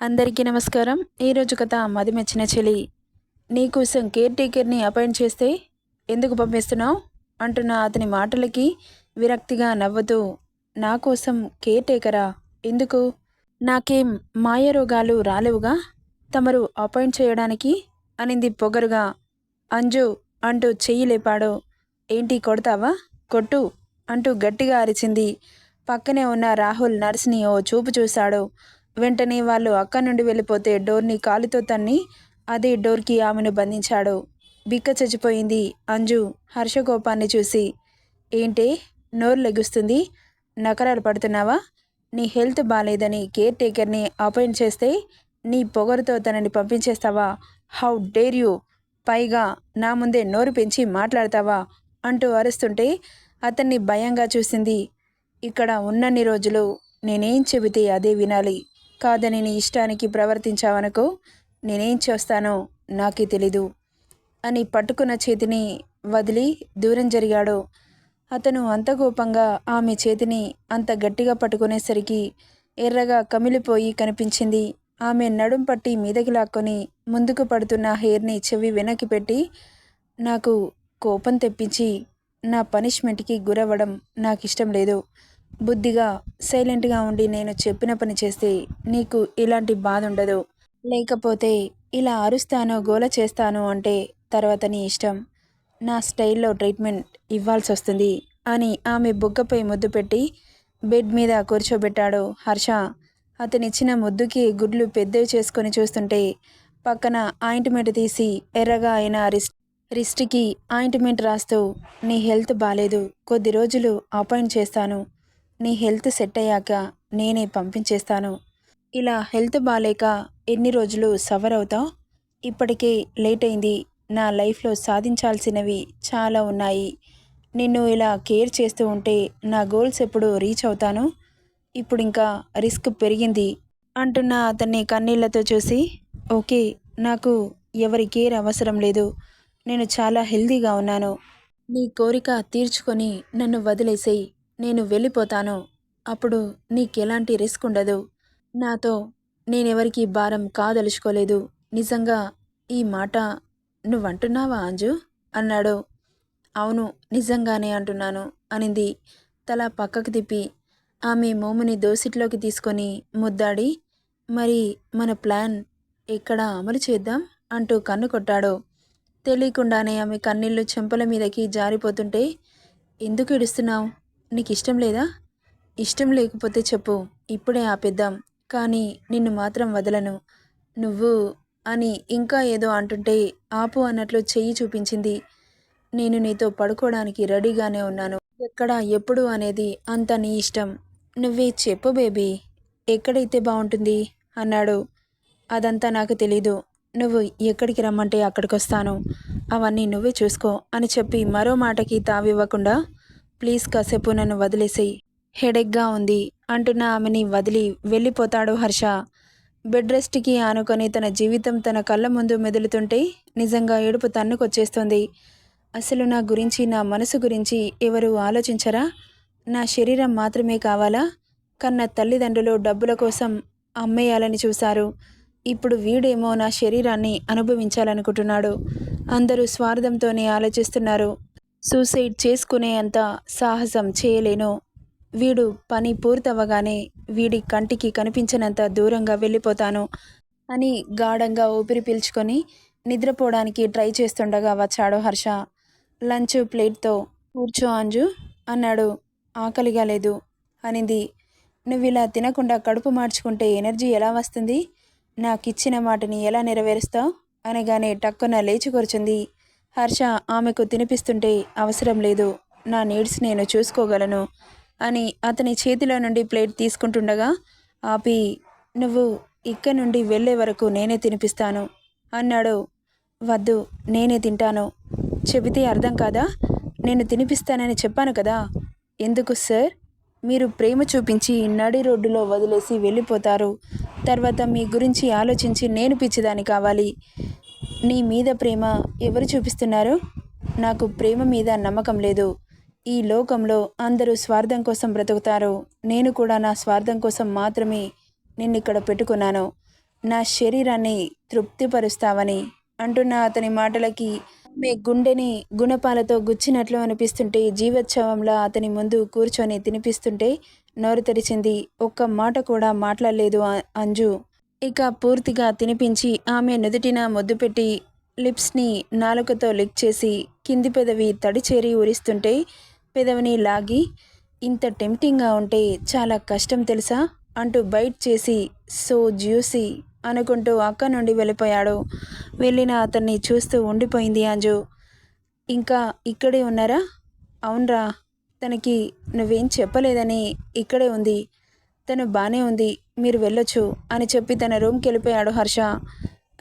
అందరికీ నమస్కారం. ఈరోజు కథ మది మెచ్చిన చెలి నీకోసం కేర్ టేకర్ని అపాయింట్ చేస్తే ఎందుకు పంపిస్తున్నావు? అంటున్న అతని మాటలకి విరక్తిగా నవ్వుతూ నా కోసం కేర్ టేకరా? ఎందుకు? నాకేం మాయ రోగాలు రాలేవుగా? తమరు అపాయింట్ చేయడానికి? అనింది పొగరుగా. అంజు అంటూ చెయ్యి లేపాడు. ఏంటి కొడతావా? కొట్టు అంటూ గట్టిగా అరిచింది. పక్కనే ఉన్న రాహుల్ నర్స్ని ఓ చూపు చూశాడు. వెంటనే వాళ్ళు అక్కడి నుండి వెళ్ళిపోతే డోర్ని కాలుతో తన్ని అదే డోర్కి ఆమెను బంధించాడు. బిక్క చచ్చిపోయింది. అంజు హర్షకోపాన్ని చూసి ఏంటే? నోరు లెగుస్తుంది. నకరాలు పడుతున్నావా? నీ హెల్త్ బాగాలేదని కేర్ టేకర్ని అపాయింట్ చేస్తే నీ పొగరుతో తనని పంపించేస్తావా? How dare you? పైగా నా ముందే నోరు పెంచి మాట్లాడతావా? అంటూ అరుస్తుంటే అతన్ని భయంగా చూసింది. ఇక్కడ ఉన్నన్ని రోజులు నేనేం చెబితే అదే వినాలి. కాదని నీ ఇష్టానికి ప్రవర్తించావనుకో నేనేం చేస్తానో నాకే తెలీదు. అని పట్టుకున్న చేతిని వదిలి దూరం జరిగాడు. అతను అంత కోపంగా ఆమె చేతిని అంత గట్టిగా పట్టుకునేసరికి ఎర్రగా కమిలిపోయి కనిపించింది. ఆమె నడుం పట్టి మీదకి లాక్కొని ముందుకు పడుతున్న హెయిర్ని చెవి వెనక్కి పెట్టి నాకు కోపం తెప్పించి నా పనిష్మెంట్కి గురవ్వడం నాకు ఇష్టం లేదు. బుద్ధిగా సైలెంట్గా ఉండి నేను చెప్పిన పని చేస్తే నీకు ఇలాంటి బాధ ఉండదు. లేకపోతే ఇలా అరుస్తాను గోల చేస్తాను అంటే తర్వాత నీ ఇష్టం. నా స్టైల్లో ట్రీట్మెంట్ ఇవ్వాల్సి వస్తుంది అని ఆమె బుగ్గపై ముద్దు పెట్టి బెడ్ మీద కూర్చోబెట్టాడు హర్ష. అతనిచ్చిన ముద్దుకి గుడ్లు పెద్దవి చేసుకొని చూస్తుంటే పక్కన ఆయింట్మెంట్ తీసి ఎర్రగా అయిన రిస్ట్ రిస్ట్కి ఆయింట్మెంట్ రాస్తూ నీ హెల్త్ బాగాలేదు కొద్ది రోజులు అపాయింట్ చేస్తాను నీ హెల్త్ సెట్ అయ్యాక నేనే పంపించేస్తాను. ఇలా హెల్త్ బాగాలేక ఎన్ని రోజులు సవర్ అవుతావు? ఇప్పటికే లేట్ అయింది. నా లైఫ్లో సాధించాల్సినవి చాలా ఉన్నాయి. నిన్ను ఇలా కేర్ చేస్తూ ఉంటే నా గోల్స్ ఎప్పుడు రీచ్ అవుతాను? ఇప్పుడు ఇంకా రిస్క్ పెరిగింది అంటున్న అతన్ని కన్నీళ్ళతో చూసి. ఓకే నాకు ఎవరి కేర్ అవసరం లేదు. నేను చాలా హెల్దీగా ఉన్నాను. నీ కోరిక తీర్చుకొని నన్ను వదిలేసేయి. నేను వెళ్ళిపోతాను. అప్పుడు నీకెలాంటి రిస్క్ ఉండదు. నాతో నేనెవరికి భారం కాదలుచుకోలేదు. నిజంగా ఈ మాట నువ్వంటున్నావా అంజు? అన్నాడు. అవును నిజంగానే అంటున్నాను అనింది. తల పక్కకు తిప్పి ఆమె మోముని దోసిట్లోకి తీసుకొని ముద్దాడి మరి మన ప్లాన్ ఎక్కడ అమలు చేద్దాం? అంటూ కన్ను కొట్టాడు. తెలియకుండానే ఆమె కన్నీళ్ళు చెంపల మీదకి జారిపోతుంటే ఎందుకు ఏడుస్తున్నావు? నీకు ఇష్టం లేదా? ఇష్టం లేకపోతే చెప్పు. ఇప్పుడే ఆపేద్దాం. కానీ నిన్ను మాత్రం వదలను. నువ్వు అని ఇంకా ఏదో అంటుంటే ఆపు అన్నట్లు చెయ్యి చూపించింది. నేను నీతో పడుకోవడానికి రెడీగానే ఉన్నాను. ఎక్కడ ఎప్పుడు అనేది అంత నీ ఇష్టం. నువ్వే చెప్పు బేబీ. ఎక్కడైతే బాగుంటుంది అన్నాడు. అదంతా నాకు తెలీదు. నువ్వు ఎక్కడికి రమ్మంటే అక్కడికి వస్తాను అవన్నీ నువ్వే చూసుకో అని చెప్పి మరో మాటకి తావివ్వకుండా ప్లీజ్ కాసేపు నన్ను వదిలేసేయి. హెడెక్గా ఉంది. అంటున్న ఆమెని వదిలి వెళ్ళిపోతాడు హర్ష. బెడ్ రెస్ట్కి ఆనుకొని తన జీవితం తన కళ్ళ ముందు మెదులుతుంటే నిజంగా ఏడుపు తన్నుకొచ్చేస్తుంది. అసలు నా గురించి నా మనసు గురించి ఎవరు ఆలోచించరా? నా శరీరం మాత్రమే కావాలా? కన్న తల్లిదండ్రులు డబ్బుల కోసం అమ్మేయాలని చూశారు. ఇప్పుడు వీడేమో నా శరీరాన్ని అనుభవించాలనుకుంటున్నాడు. అందరూ స్వార్థంతోనే ఆలోచిస్తున్నారు. సూసైడ్ చేసుకునే అంత సాహసం చేయలేను. వీడు పని పూర్తవగానే వీడి కంటికి కనిపించినంత దూరంగా వెళ్ళిపోతాను అని గాఢంగా ఊపిరి పీల్చుకొని నిద్రపోవడానికి ట్రై చేస్తుండగా వచ్చాడు హర్ష. లంచ్ ప్లేట్తో కూర్చో అంజు అన్నాడు. ఆకలిగా లేదు అనింది. నువ్వు ఇలా తినకుండా కడుపు మార్చుకుంటే ఎనర్జీ ఎలా వస్తుంది? నాకు ఇచ్చిన మాటని ఎలా నెరవేరుస్తావు? అనగానే టక్కున లేచి కూర్చుంది. హర్ష ఆమెకు తినిపిస్తుంటే అవసరం లేదు. నా నీడ్స్ నేను చూసుకోగలను అని అతని చేతిలో నుండి ప్లేట్ తీసుకుంటుండగా ఆపి నువ్వు ఇక్కడి నుండి వెళ్ళే వరకు నేనే తినిపిస్తాను అన్నాడు. వద్దు నేనే తింటాను. చెబితే అర్థం కాదా? నేను తినిపిస్తానని చెప్పాను కదా? ఎందుకు సార్? మీరు ప్రేమ చూపించి నడి రోడ్డులో వదిలేసి వెళ్ళిపోతారు. తర్వాత మీ గురించి ఆలోచించి నేను పిచ్చిదాని కావాలి. నీ మీద ప్రేమ ఎవరు చూపిస్తున్నారు? నాకు ప్రేమ మీద నమ్మకం లేదు. ఈ లోకంలో అందరూ స్వార్థం కోసం బ్రతుకుతారు. నేను కూడా నా స్వార్థం కోసం మాత్రమే నిన్ను ఇక్కడ పెట్టుకున్నాను. నా శరీరాన్ని తృప్తిపరుస్తావని అంటున్న అతని మాటలకి మీ గుండెని గుణపాలతో గుచ్చినట్లు అనిపిస్తుంటే జీవోత్సవంలా అతని ముందు కూర్చొని తినిపిస్తుంటే నోరు తెరిచింది. ఒక్క మాట కూడా మాట్లాడలేదు అంజు. ఇక పూర్తిగా తినిపించి ఆమె నుదుటిన ముద్దు పెట్టి లిప్స్ని నాలుకతో లిక్ చేసి కింది పెదవి తడిచేరి ఊరిస్తుంటే పెదవిని లాగి ఇంత టెంప్టింగ్గా ఉంటే చాలా కష్టం తెలుసా? అంటూ బైట్ చేసి సో జ్యూసీ అనుకుంటూ అక్క నుండి వెళ్ళిపోయాడు. వెళ్ళిన అతన్ని చూస్తూ ఉండిపోయింది అంజు. ఇంకా ఇక్కడే ఉన్నారా? అవునరా తనకి నువ్వేం చెప్పలేదని ఇక్కడే ఉంది. తను బాగానే ఉంది. మీరు వెళ్ళొచ్చు అని చెప్పి తన రూమ్కి వెళ్ళిపోయాడు హర్ష.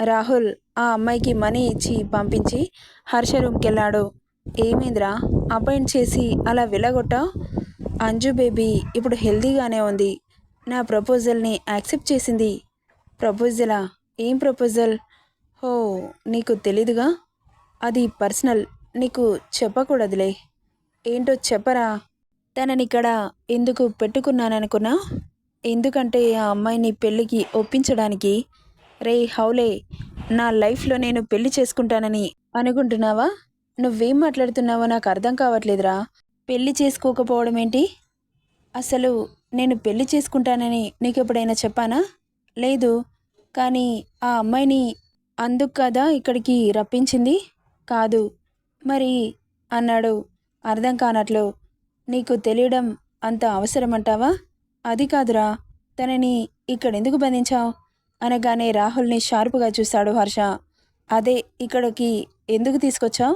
రాహుల్ ఆ అమ్మాయికి మనీ ఇచ్చి పంపించి హర్ష రూమ్కి వెళ్ళాడు. ఏమైందిరా? అపాయింట్ చేసి అలా వెళ్ళగొట్టా? అంజు బేబీ ఇప్పుడు హెల్తీగానే ఉంది. నా ప్రపోజల్ని యాక్సెప్ట్ చేసింది. ప్రపోజలా ఏం ప్రపోజల్ హో నీకు తెలీదుగా? అది పర్సనల్ నీకు చెప్పకూడదులే. ఏంటో చెప్పరా? తననిక్కడ ఎందుకు పెట్టుకున్నాననుకున్నా? ఎందుకంటే ఆ అమ్మాయిని పెళ్ళికి ఒప్పించడానికి రే హౌలే నా లైఫ్లో నేను పెళ్ళి చేసుకుంటానని అనుకుంటున్నావా? నువ్వేం మాట్లాడుతున్నావో నాకు అర్థం కావట్లేదురా. పెళ్ళి చేసుకోకపోవడం ఏంటి? అసలు నేను పెళ్ళి చేసుకుంటానని నీకు ఎప్పుడైనా చెప్పానా? లేదు కానీ ఆ అమ్మాయిని అందుకు కదా ఇక్కడికి రప్పించింది? కాదు. మరి అన్నాడు. అర్థం కానట్లు. నీకు తెలియడం అంత అవసరమంటావా? అది కాదురా తనని ఇక్కడెందుకు బంధించావు? అనగానే రాహుల్ని షార్పుగా చూశాడు హర్ష. అదే ఇక్కడికి ఎందుకు తీసుకొచ్చావు?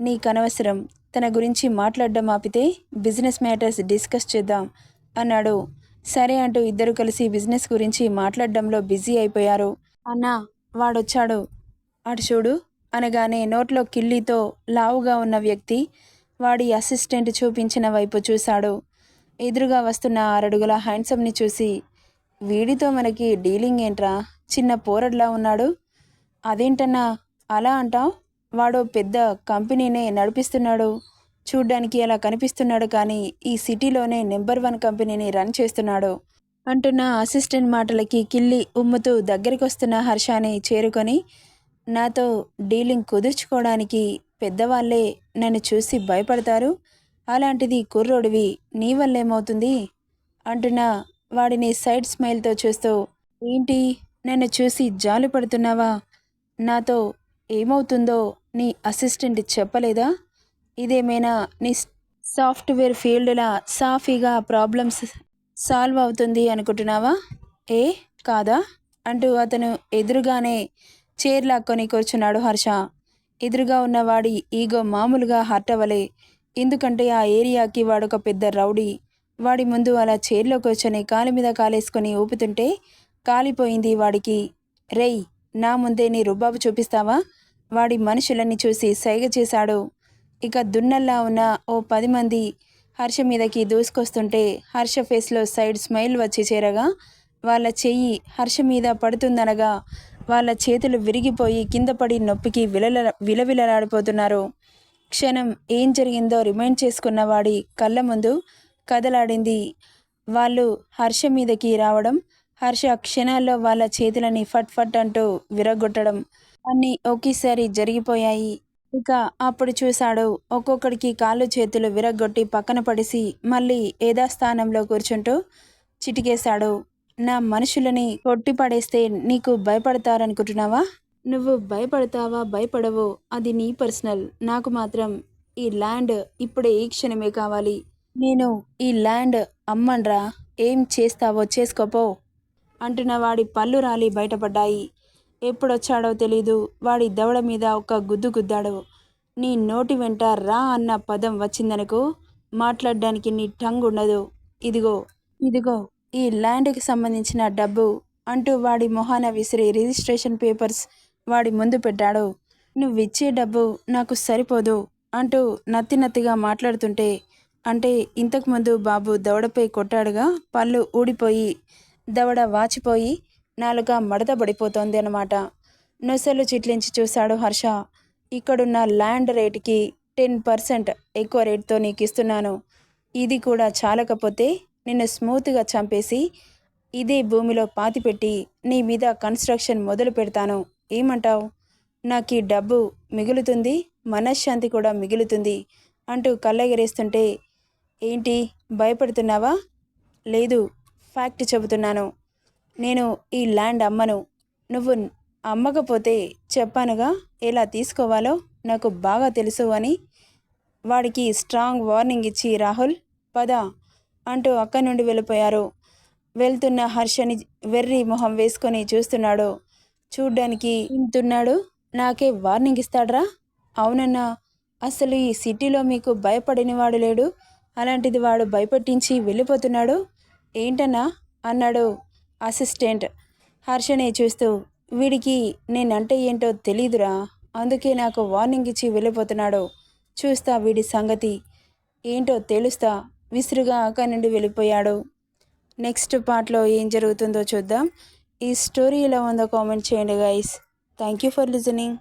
నీకనవసరం తన గురించి మాట్లాడడం ఆపితే బిజినెస్ మ్యాటర్స్ డిస్కస్ చేద్దాం అన్నాడు. సరే అంటూ ఇద్దరు కలిసి బిజినెస్ గురించి మాట్లాడడంలో బిజీ అయిపోయారు. అన్నా వాడొచ్చాడు. అటు చూడు అనగానే నోట్లో కిల్లీతో లావుగా ఉన్న వ్యక్తి వాడి అసిస్టెంట్ చూపించిన వైపు చూశాడు. ఎదురుగా వస్తున్న ఆరడుగుల హ్యాండ్సమ్ని చూసి వీడితో మనకి డీలింగ్ ఏంట్రా? చిన్న పోరడ్లా ఉన్నాడు. అదేంటన్నా? అలా అంటావ్? వాడు పెద్ద కంపెనీనే నడిపిస్తున్నాడు. చూడ్డానికి అలా కనిపిస్తున్నాడు కానీ ఈ సిటీలోనే నెంబర్ వన్ కంపెనీని రన్ చేస్తున్నాడు. అంటున్న అసిస్టెంట్ మాటలకి కిల్లి ఉమ్ముతూ దగ్గరికి వస్తున్న హర్షాని చేరుకొని నాతో డీలింగ్ కుదుర్చుకోవడానికి పెద్దవాళ్ళే నన్ను చూసి భయపడతారు. అలాంటిది కుర్రోడివి నీ వల్లేమవుతుంది? అంటున్నా వాడిని సైడ్ స్మైల్తో చూస్తూ. ఏంటి నన్ను చూసి జాలి పడుతున్నావా? నాతో ఏమవుతుందో నీ అసిస్టెంట్ చెప్పలేదా? ఇదేమైనా నీ సాఫ్ట్వేర్ ఫీల్డ్లా సాఫీగా ప్రాబ్లమ్స్ సాల్వ్ అవుతుంది అనుకుంటున్నావా? ఏ కాదా? అంటూ అతను ఎదురుగానే చైర్ లాక్కొని కూర్చున్నాడు హర్ష. ఎదురుగా ఉన్నవాడి ఈగో మామూలుగా హర్ట్ అవ్వలే. ఎందుకంటే ఆ ఏరియాకి వాడొక పెద్ద రౌడీ. వాడి ముందు అలా చైర్లో కూర్చొని కాలి మీద కాలేసుకొని ఊపుతుంటే కాలిపోయింది వాడికి. రేయ్ నా ముందే నీ రుబాబు చూపిస్తావా? వాడి మనుషులన్నీ చూసి సైగ చేశాడు. ఇక దున్నల్లా ఉన్న ఓ పది మంది హర్ష మీదకి దూసుకొస్తుంటే హర్ష ఫేస్లో సైడ్ స్మైల్ వచ్చి చేరగా వాళ్ళ చెయ్యి హర్ష మీద పడుతుందనగా వాళ్ళ చేతులు విరిగిపోయి కింద పడి నొప్పికి విలల విలవిలలాడిపోతున్నారు. క్షణం ఏం జరిగిందో రిమైండ్ చేసుకున్నవాడి కళ్ళ ముందు కదలాడింది. వాళ్ళు హర్ష మీదకి రావడం హర్ష క్షణాల్లో వాళ్ళ చేతులని ఫట్ ఫట్ అంటూ విరగొట్టడం అన్నీ ఒకేసారి జరిగిపోయాయి. ఇక అప్పుడు చూశాడు ఒక్కొక్కడికి కాళ్ళు చేతులు విరగొట్టి పక్కన పడిసి మళ్ళీ యథాస్థానంలో కూర్చుంటూ చిటికేశాడు. నా మనుషులని కొట్టి పడేస్తే నీకు భయపడతారనుకుంటున్నావా? నువ్వు భయపడతావా భయపడవో అది నీ పర్సనల్. నాకు మాత్రం ఈ ల్యాండ్ ఇప్పుడే ఈ క్షణమే కావాలి. నేను ఈ ల్యాండ్ అమ్మన్రా ఏం చేస్తావో చేసుకోపో. అంటున్న వాడి పళ్ళు రాలి బయటపడ్డాయి. ఎప్పుడొచ్చాడో తెలీదు. వాడి దవడ మీద ఒక గుద్దు గుద్దాడు. నీ నోటి వెంట రా అన్న పదం వచ్చిందనుకో మాట్లాడడానికి నీ టంగ్ ఉండదు ఇదిగో ఇదిగో ఈ ల్యాండ్కి సంబంధించిన డబ్బు అంటూ వాడి మొహాన విసిరి రిజిస్ట్రేషన్ పేపర్స్ వాడి ముందు పెట్టాడు. నువ్విచ్చే డబ్బు నాకు సరిపోదు అంటూ నత్తి నత్తిగా మాట్లాడుతుంటే అంటే ఇంతకుముందు బాబు దవడపై కొట్టాడుగా పళ్ళు ఊడిపోయి దవడ వాచిపోయి నాలుక మడత పడిపోతోంది అన్నమాట. నొసలు చిట్లించి చూశాడు హర్ష. ఇక్కడున్న ల్యాండ్ రేటుకి టెన్ పర్సెంట్ ఎక్కువ రేటుతో నీకు ఇస్తున్నాను. ఇది కూడా చాలకపోతే నిన్ను స్మూత్గా చంపేసి ఇదే భూమిలో పాతిపెట్టి నీ మీద కన్స్ట్రక్షన్ మొదలు పెడతాను ఏమంటావు? నాకు ఈ డబ్బు మిగులుతుంది మనశ్శాంతి కూడా మిగులుతుంది అంటూ కళ్ళెగరేస్తుంటే ఏంటి భయపడుతున్నావా? లేదు ఫ్యాక్ట్ చెబుతున్నాను. నేను ఈ ల్యాండ్ అమ్మను. నువ్వు అమ్మకపోతే చెప్పానుగా ఎలా తీసుకోవాలో నాకు బాగా తెలుసు అని. వాడికి స్ట్రాంగ్ వార్నింగ్ ఇచ్చి రాహుల్ పద అంటూ అక్కడి నుండి వెళ్ళిపోయారు. వెళ్తున్న హర్షని వెర్రి మొహం వేసుకొని చూస్తున్నాడు. చూడ్డానికి ఇంతున్నాడు. నాకే వార్నింగ్ ఇస్తాడ్రా. అవునన్నా అసలు ఈ సిటీలో మీకు భయపడని వాడు లేడు. అలాంటిది వాడు భయపెట్టించి వెళ్ళిపోతున్నాడు. ఏంటన్నా? అన్నాడు అసిస్టెంట్ హర్షనే చూస్తూ. వీడికి నేనంటే ఏంటో తెలీదురా. అందుకే నాకు వార్నింగ్ ఇచ్చి వెళ్ళిపోతున్నాడు. చూస్తా వీడి సంగతి. ఏంటో తెలుస్తా. విసురుగా అక్కడి నుండి వెళ్ళిపోయాడు. నెక్స్ట్ పార్ట్లో ఏం జరుగుతుందో చూద్దాం. ఈ స్టోరీ ఎలా ఉందో కామెంట్ చేయండి guys thank you for listening